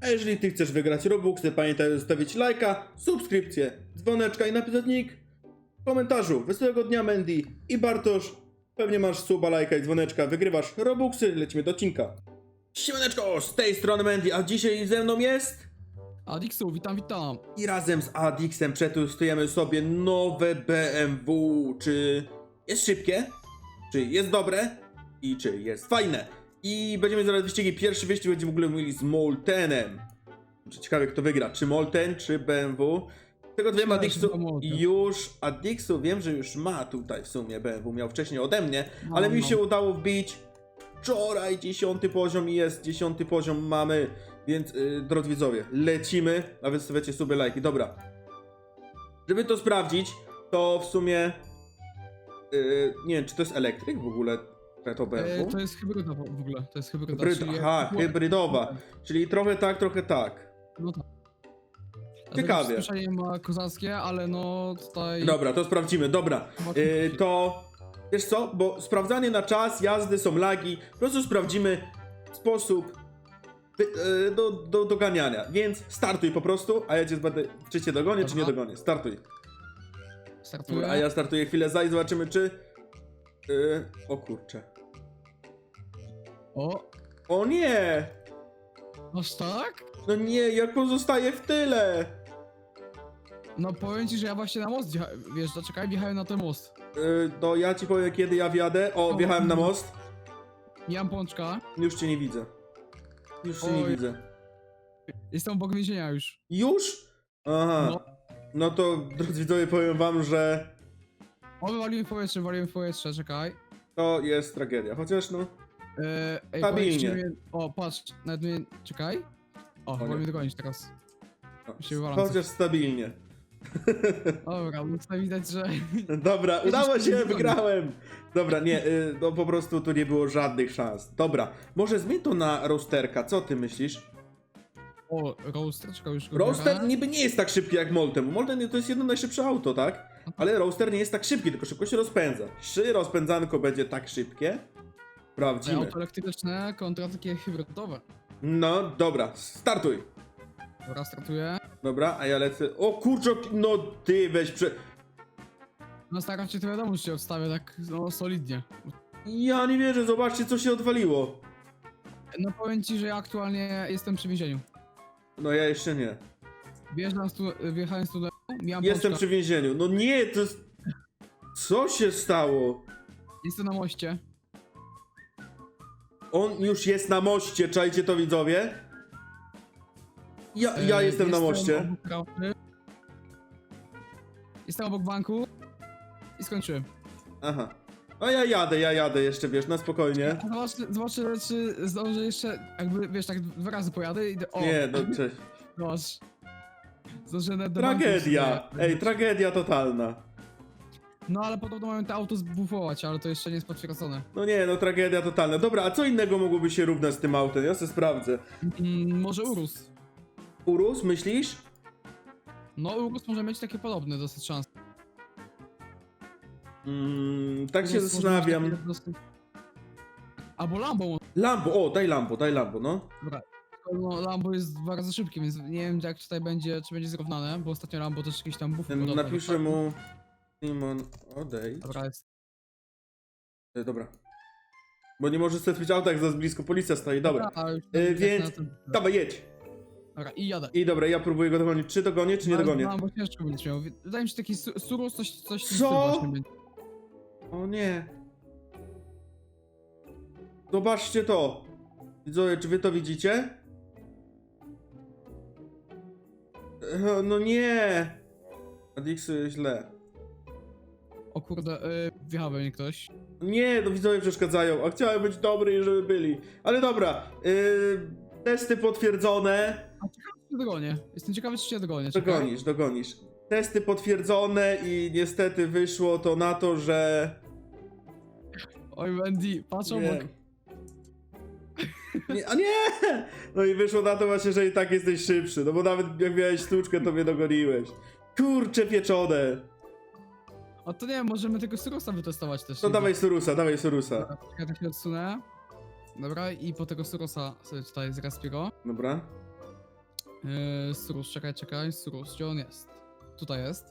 A jeżeli ty chcesz wygrać Robuxy, pamiętaj zostawić lajka, subskrypcję, dzwoneczka i napisać nick w komentarzu. Wesołego dnia Mandy i Bartosz. Pewnie masz suba, lajka i dzwoneczka, wygrywasz Robuxy, lecimy do odcinka. Siemaneczko, z tej strony Mandy, a dzisiaj ze mną jest... Adixu, witam, witam. I razem z Adixem przetestujemy sobie nowe BMW. Czy jest szybkie? Czy jest dobre? I czy jest fajne? I będziemy zaraz wyścigi. Pierwszy wyścig będziemy w ogóle mieli z Moltenem. Czy ciekawe kto wygra, czy Molten, czy BMW? Z Tego wiem, Adixu już, Adixu wiem, że już ma tutaj w sumie BMW, miał wcześniej ode mnie, No, ale mi no. się udało wbić wczoraj dziesiąty poziom i jest dziesiąty poziom mamy, więc yy, drodzy widzowie, lecimy, a wy stawiacie sobie lajki, dobra. Żeby to sprawdzić, to w sumie, yy, nie wiem, czy to jest elektryk w ogóle, to E, to jest hybryda w ogóle, to jest hybryda. Hybryd, czyli aha, jak- hybrydowa, czyli trochę tak, trochę tak. No tak. Ciekawie. Słyszenie ma kozackie, ale no tutaj... Dobra, to sprawdzimy, dobra. Yy, to wiesz co, bo sprawdzanie na czas jazdy są lagi, po prostu sprawdzimy sposób yy, do, do doganiania. Więc startuj po prostu, a ja cię będę, czy cię dogonię, czy nie Dobra. dogonię. Startuj. Startuję. Dobra, a ja startuję chwilę za i zobaczymy czy... Yy, o kurczę. O, O nie! aż tak? No nie, jak pozostaje w tyle! No powiem ci, że ja właśnie na most wjecha... Wiesz, zaczekaj, wjechałem na ten most. Yy, to ja ci powiem kiedy ja wjadę. O, O, wjechałem na no. most. Nie mam pączka. Już cię nie widzę. Już cię nie Oj. widzę. Jestem obok więzienia już. Już? Aha. No. No to, drodzy widzowie, powiem wam, że O, wywaliłem w powietrze, wywaliłem w powietrze, czekaj. to jest tragedia. Chociaż no, E, ej, Stabilnie. powiedzcie. O, patrz, nawet mnie... Czekaj. O, nie. chyba mnie dogonić teraz. no Się wywalam chociaż stabilnie. Dobra, no tutaj widać, że... Dobra, udało się, nie wygrałem! Dobra, nie, y, no po prostu tu nie było żadnych szans. Dobra, może zmień to na rosterka, co ty myślisz? O, roaster, czekaj, już go Roster biorę. niby nie jest tak szybki jak Molten. Molten to jest jedno najszybsze auto, tak? Ale Roster nie jest tak szybki, tylko szybko się rozpędza. Czy rozpędzanko będzie tak szybkie? Sprawdzimy. Auto elektryczne kontra takie hybrydowe. No, dobra, startuj. Dobra, startuję. Dobra, a ja lecę. O kurczę, no ty weź prze... No staram się to wiadomo, że się odstawię tak no, solidnie. Ja nie wierzę, zobaczcie co się odwaliło. No powiem ci, że ja aktualnie jestem przy więzieniu. No ja jeszcze nie. Wjeżdżam stu, wjechałem z tunelu, miałem Jestem przy więzieniu. No nie, to jest... Co się stało? Jestem na moście. On już jest na moście, czajcie to widzowie? Ja, ja E, jestem na moście. Obok. Jestem obok banku. I skończyłem. Aha. A ja jadę, ja jadę jeszcze, wiesz, na spokojnie. Zobaczę, zobaczę czy zdążę jeszcze, jakby, wiesz, tak dwa razy pojadę i o, Nie, no cześć. zobacz. Zdążę na do banku Tragedia. Ej, tragedia totalna. No ale podobno mają te auto zbufować, ale to jeszcze nie jest potwierdzone. No nie, no tragedia totalna. Dobra, a co innego mogłoby się równać z tym autem? Ja sobie sprawdzę. Mm, może Urus. Urus, myślisz? No Urus może mieć takie podobne dosyć szanse. Mm, tak się Urus może zastanawiam. takie dosyć- Albo Lambo. Lambo, o, daj Lambo, daj Lambo, no. Dobra. No, Lambo jest bardzo szybkie, więc nie wiem jak tutaj będzie, czy będzie zrównane, bo ostatnio Lambo też jakiś tam buff Em, Napiszę mu... Simon, odejdź. Dobra, jest. E, Dobra. Bo nie możesz sobie auta, jak za blisko policja stoi, dobra. a już E, tak więc- na tym- Dawaj, jedź. Dobra, i jadę. I dobra, ja próbuję go dogonić. Czy dogonię, czy nie dogonię? Lambo ciężko będziesz miał. Wydaje mi się taki su- Surus coś, coś w tym Co? stylu właśnie będzie. O nie. Zobaczcie to. Widzowie, czy wy to widzicie? E, No nie. Adixu jest źle. O kurde, y, wjechał we mnie ktoś. Nie, no widzowie przeszkadzają, a chciałem być dobry, żeby byli. Ale dobra, yy, testy potwierdzone. A ciekawe czy cię dogonię. Jestem ciekawy czy cię dogonię. czekaj. Dogonisz, dogonisz. Testy potwierdzone i niestety wyszło to na to, że... Oj Wendy, patrz Nie. obok. nie. A nie! No i wyszło na to właśnie, że i tak jesteś szybszy, no bo nawet jak miałeś sztuczkę, to mnie dogoniłeś. Kurcze pieczone. A to nie wiem, możemy tego Surusa wytestować też. No nie? dawaj Surusa, dawaj Surusa. Dobra, Ja tak się odsunę. Dobra, i po tego Surosa sobie tutaj zrespię go. Dobra. Yy, Surus, czekaj, czekaj, Surus, gdzie on jest? Tutaj jest.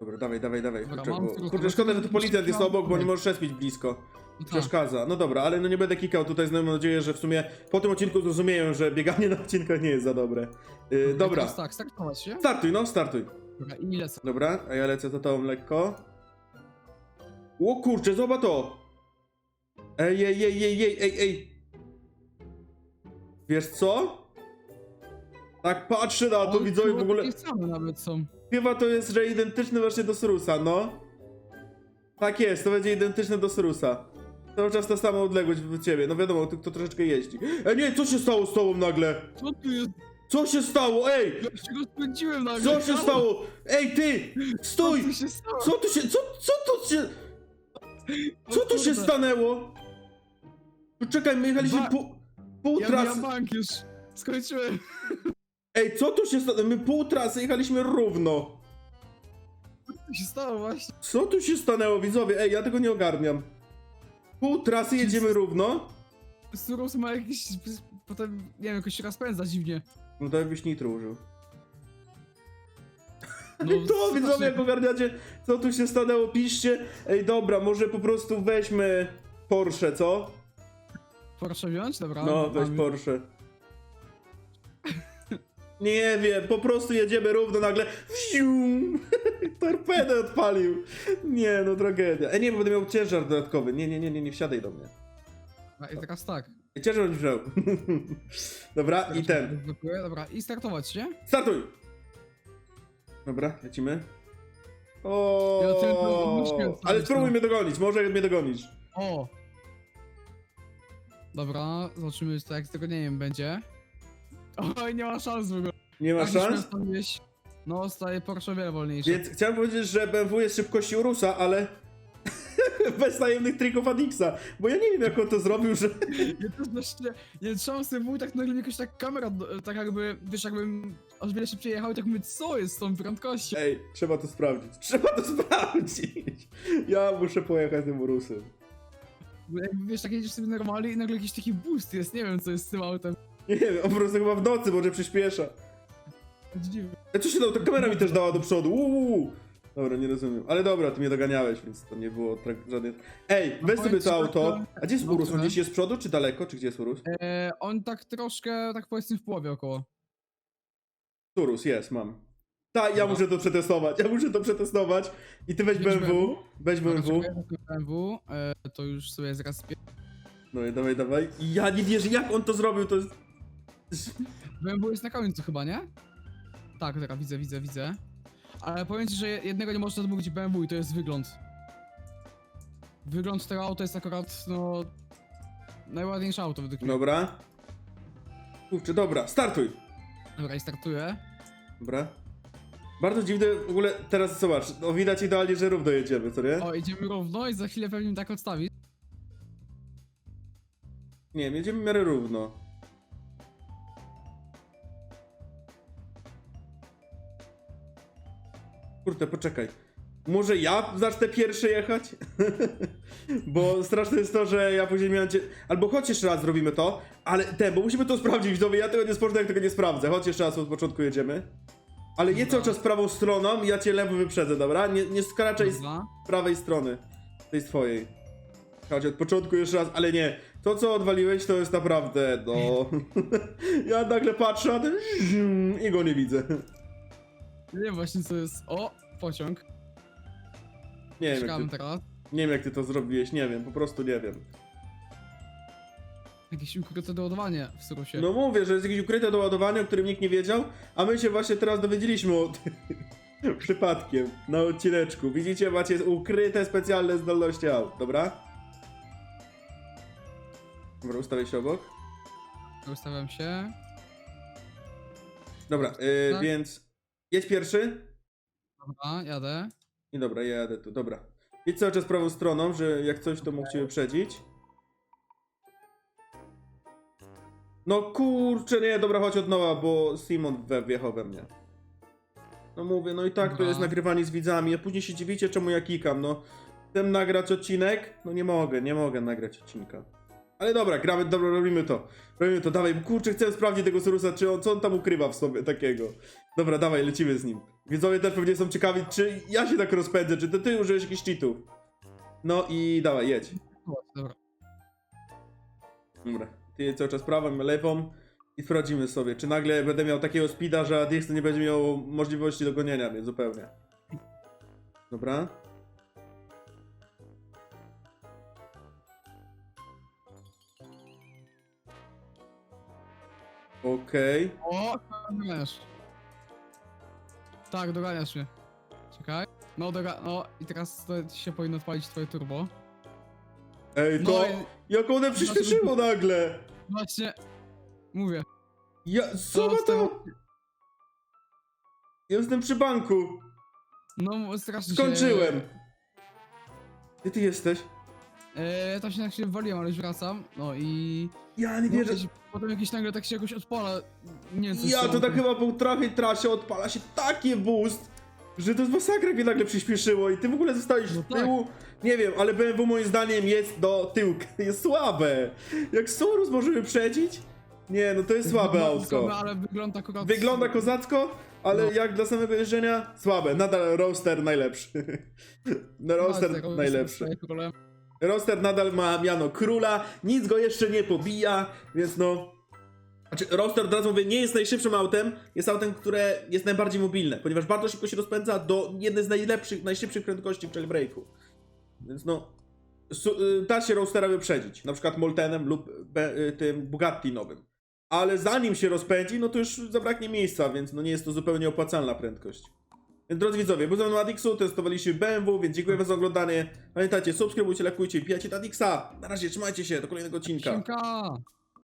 Dobra, dawaj, dawaj, dawaj. Dobra, Kurczę, mam bo, kurczę szkoda, że tu policjant jest obok, bo nie możesz respić blisko. No tak. Przeszkadza. No dobra, ale no nie będę kikał tutaj, mam nadzieję, że w sumie po tym odcinku zrozumieją, że bieganie na odcinkach nie jest za dobre. Yy, dobra, Teraz tak, startować się? startuj, no, startuj. Dobra, i lecę. Dobra, a ja lecę za tobą lekko. O kurczę, zobacz to! Ej, ej, ej, ej, ej, ej, ej! Wiesz co? Tak patrzę na to, widzowie, w ogóle... takie same nawet są. Chyba to jest, że identyczny właśnie do Srusa, no. Tak jest, to będzie identyczne do Srusa. Cały czas ta sama odległość od ciebie, no wiadomo, to troszeczkę jeździ. Ej, nie, co się stało z tobą nagle? Co tu jest? Co się stało? Ej! Ja się go spędziłem nagle. Co się stało? Ej, ty! Stój! Co tu się stało? Co tu się, co, co tu się, co tu się stanęło? No Czekaj, my jechaliśmy Ba- pół, pół Ja trasy. ja bank już skończyłem. Ej, co tu się stanęło? My pół trasy jechaliśmy równo. Co się stało właśnie? Co tu się stanęło, widzowie? Ej, ja tego nie ogarniam. Pół trasy jedziemy równo. Surus ma jakiś... Potem, nie wiem, jakoś się rozpędza dziwnie. No to jakbyś nitro użył. No, to widzowie, jak ogarniacie, co tu się stanęło, piszcie. Ej, dobra, może po prostu weźmy Porsche, co? Proszę wziąć? Dobra. No, weź mamy. Porsche. Nie wiem, po prostu jedziemy równo nagle. Fium! Torpedę odpalił. Nie, no tragedia. E nie, bo będę miał ciężar dodatkowy. Nie, nie, nie, nie, nie wsiadaj do mnie. A, I teraz tak. Ciężar będzie wziął. Dobra, i ten. Dobra, i startować się? Startuj! Dobra, lecimy. Ja tylko O, ale spróbuj mnie dogonić, może mnie dogonisz. O! Dobra, zobaczymy, co jak tego nie wiem będzie. Oj, nie ma szans w ogóle. Nie ma Jak szans? No, staje Porsche o wiele wolniejsze. Więc chciałem powiedzieć, że BMW jest szybkości Urusa, ale bez tajemnych trików Adixa, bo ja nie wiem jak on to zrobił, że... Ja też właśnie, nie trzymam sobie wój, tak nagle mi jakoś tak kamera, tak jakby, wiesz, jakbym aż wiele szybciej jechał i tak mówię, co jest z tą prędkością? Ej, trzeba to sprawdzić, trzeba to sprawdzić. Ja muszę pojechać tym Urusem. Bo jakby, wiesz, tak jedziesz sobie normalnie i nagle jakiś taki boost jest, nie wiem co jest z tym autem. Nie wiem, on po prostu chyba w nocy może przyspiesza. Dziwne. E, co się dało? Ta kamera mi też dała do przodu, uuu. Dobra, nie rozumiem. Ale dobra, ty mnie doganiałeś, więc to nie było tak żadnych... Ej, weź sobie to auto. to- A gdzie jest no, Urus? On gdzieś jest z przodu, czy daleko? Czy gdzie jest Urus? E, on tak troszkę, tak powiedzmy w połowie około. Urus, jest, mam. Tak, ja Dobra. muszę to przetestować, ja muszę to przetestować. I ty weź BMW, BMW. weź Dobra, BMW. czekaj, to BMW, e, to już sobie zaraz spie... No i dawaj, dawaj. I ja nie wierzę, jak on to zrobił, to jest... BMW jest na końcu chyba, nie? Tak, tak, widzę, widzę, widzę. Ale powiem ci, że jednego nie można odmówić BMW i to jest wygląd. Wygląd tego auta jest akurat, no... Najładniejsze auto według mnie. Dobra. Kurczę, dobra, startuj. Dobra, i startuję. Dobra. Bardzo dziwne, w ogóle teraz zobacz, no widać idealnie, że równo jedziemy, co nie? O, idziemy równo i za chwilę pewnie tak odstawi. Nie jedziemy w miarę równo. Kurde, poczekaj. Może ja zacznę pierwszy jechać? bo straszne jest to, że ja później miałem cię... Albo chodź jeszcze raz zrobimy to, ale ten, bo musimy to sprawdzić, widzowie, ja tego nie sprawdzę, jak tego nie sprawdzę. Chodź jeszcze raz od początku jedziemy. Ale jedź cały czas prawą stroną, ja cię lewo wyprzedzę, dobra? Nie, nie skraczaj z prawej strony. Tej z twojej. Chodź od początku jeszcze raz, ale nie. To co odwaliłeś to jest naprawdę, no... ja nagle patrzę, a ten... i go nie widzę. Nie wiem właśnie co jest. O, pociąg. Nie wiem, jak ty, teraz. nie wiem jak ty to zrobiłeś, nie wiem, po prostu nie wiem. Jakieś ukryte doładowanie w Surusie. No mówię, że jest jakieś ukryte doładowanie, o którym nikt nie wiedział, a my się właśnie teraz dowiedzieliśmy o tym. Przypadkiem, na odcineczku. Widzicie, macie ukryte specjalne zdolności aut, dobra? Dobra, ustawię się obok. Ustawiam się. Dobra, yy, Tak. więc jedź pierwszy. Dobra, jadę. I dobra, ja jadę tu, dobra. Idź cały czas prawą stroną, że jak coś to mógł cię wyprzedzić. No kurczę, nie, dobra, chodź od nowa, bo Simon we, wjechał we mnie. No mówię, no i tak to Dobra. jest nagrywanie z widzami, a później się dziwicie, czemu ja kikam, no. Chcę nagrać odcinek? No nie mogę, nie mogę nagrać odcinka. Ale dobra, gramy, dobra, robimy to. Robimy to, dawaj, kurczę, chcę sprawdzić tego Sorusa, czy on, co on tam ukrywa w sobie takiego. Dobra, dawaj, lecimy z nim. Widzowie też pewnie są ciekawi, czy ja się tak rozpędzę, czy to ty użyłeś jakichś cheatów. No i dawaj, jedź. Dobra. Ty jedź cały czas prawą, lewą i sprawdzimy sobie, czy nagle będę miał takiego speeda, że Adix nie będzie miał możliwości dogonienia mnie zupełnie. Dobra. Okej. O, doganiasz. Tak, doganiasz mnie. Czekaj. No, doga... No, i teraz to ci się powinno odpalić twoje turbo. Ej, No to... i Jak one przyspieszyło nagle! właśnie... Mówię. Ja... Co ma To- to? Jestem przy banku. No, strasznie Skończyłem. się... Gdzie ty jesteś? Eee, tam się na chwilę waliłem, ale już wracam. No i... Ja nie No, wierzę. jakiś- Potem jakiś nagle tak się jakoś odpala. Nie wiem, co Ja to tak chyba po trafię trasie odpala się takie boost, że to jest masakra, jak mnie nagle przyspieszyło i ty w ogóle zostałeś No z tak. tyłu. Nie wiem, ale BMW moim zdaniem jest do tyłka, jest słabe. Jak Sorus możemy przedzić? Nie, no to jest słabe No, autko. słabe, ale wygląda akurat... Wygląda kozacko, ale No. jak dla samego jeżdżenia, słabe. Nadal roster najlepszy. No, roster Tak, tak, najlepszy. Roster nadal ma miano króla, nic go jeszcze nie pobija, więc no. Znaczy, Roster, od razu mówię, nie jest najszybszym autem, jest autem, które jest najbardziej mobilne, ponieważ bardzo szybko się rozpędza do jednej z najlepszych, najszybszych prędkości w jailbreaku. Więc no, y, da się Roastera wyprzedzić, na przykład Moltenem lub be, y, tym Bugatti nowym. Ale zanim się rozpędzi, no to już zabraknie miejsca, więc no nie jest to zupełnie opłacalna prędkość. Więc drodzy widzowie, był ze mną Adixu, testowaliśmy BMW, więc dziękuję za oglądanie. Pamiętajcie, subskrybujcie, lekujcie i pijajcie Adixa. Na razie, trzymajcie się, do kolejnego odcinka. Siemka!